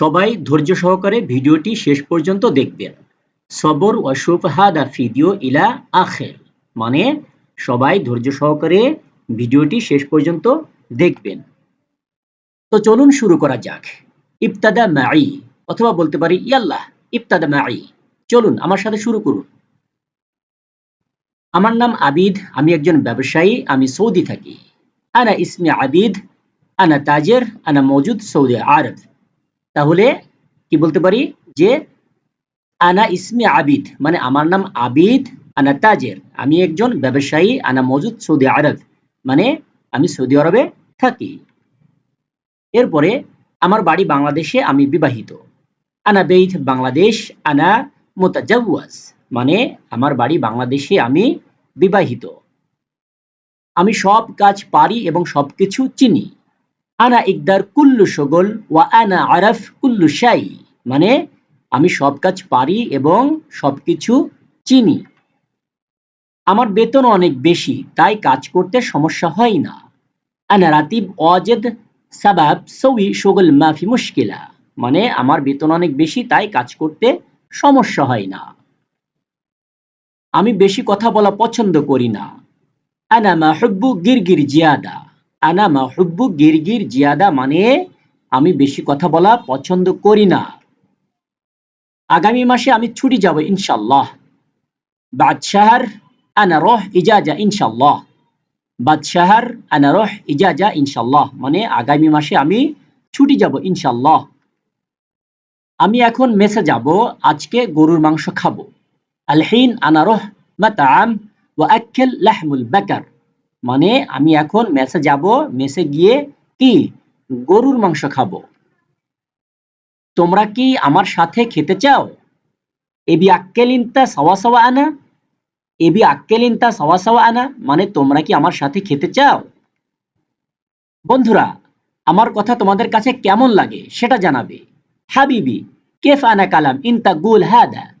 সবাই ধৈর্য সহকারে ভিডিওটি শেষ পর্যন্ত দেখবেন। সবর ও হাদা ভিডিও ইলা আখের। মানে সবাই ধৈর্য সহকারে ভিডিওটি শেষ পর্যন্ত দেখবেন। তো চলুন শুরু করা যাক। ইফতাদা মাই অথবা বলতে পারি ইয়াল্লাহ ইফতাদা মাই চলুন আমার সাথে শুরু করুন। আমার নাম আবিদ, আমি একজন ব্যবসায়ী, আমি সৌদি থাকি। আনা ইসমি আবিদ, আনা তাজের, আনা মজুদ সৌদি আরব। তাহলে কি বলতে পারি? যে আনা ইসমি আবিদ মানে আমার নাম আবিদ, আনা তাজের। আমি একজন ব্যবসায়ী, আনা মজুদ সৌদি আরব মানে আমি সৌদি আরবে থাকি। এরপরে আমার বাড়ি বাংলাদেশে আমি বিবাহিত। আনা বেইথ বাংলাদেশ, আনা মোতাজাওয়াজ মানে আমার বাড়ি বাংলাদেশে আমি বিবাহিত। আমি সব কাজ পারি এবং সবকিছু চিনি। আনা ইকদার কুল্লু সগল ওয়া আনা আরফ কুল্লু শাই। মানে আমি সব কাজ পারি এবং সবকিছু চিনি। আমার বেতন অনেক বেশি, তাই কাজ করতে সমস্যা হয় না। আনা রাতিব অজেদ সাবাব সৌই সগল মাফি মুশকিলা। মানে আমার বেতন অনেক বেশি, তাই কাজ করতে সমস্যা হয় না। আমি বেশি কথা বলা পছন্দ করি না। আনা মাহুব্বু গিরগির জিয়াদা। আনা মাহুব্বু গিরগির জিয়াদা মানে আমি বেশি কথা বলা পছন্দ করি না। আগামী মাসে আমি ছুটি যাব ইনশাল্লাহ বাদশাহার আনা রহ ইজাজা ইনশাল্লাহ বাদশাহার আনা রহ ইজাজা ইনশাল্লাহ মানে আগামী মাসে আমি ছুটি যাব ইনশাল্লাহ আমি এখন মেসে যাব, আজকে গরুর মাংস খাব। আলহিন আনারহ মাতাম ওয়া আক্কেল লাহমুল বাকার। মানে আমি এখন মেসে যাব, মেসে গিয়ে কি? গরুর মাংস খাব। তোমরা কি আমার সাথে খেতে চাও? এবি আক্কেলিনতা সাওয়া সাওয়া আনা। এবি আক্কেলিনতা সাওয়া সাওয়া আনা মানে তোমরা কি আমার সাথে খেতে চাও? বন্ধুরা, আমার কথা তোমাদের কাছে কেমন লাগে সেটা জানাবে। হাবিবি, কেফ আনা কালাম ইনতা গুল হাদা।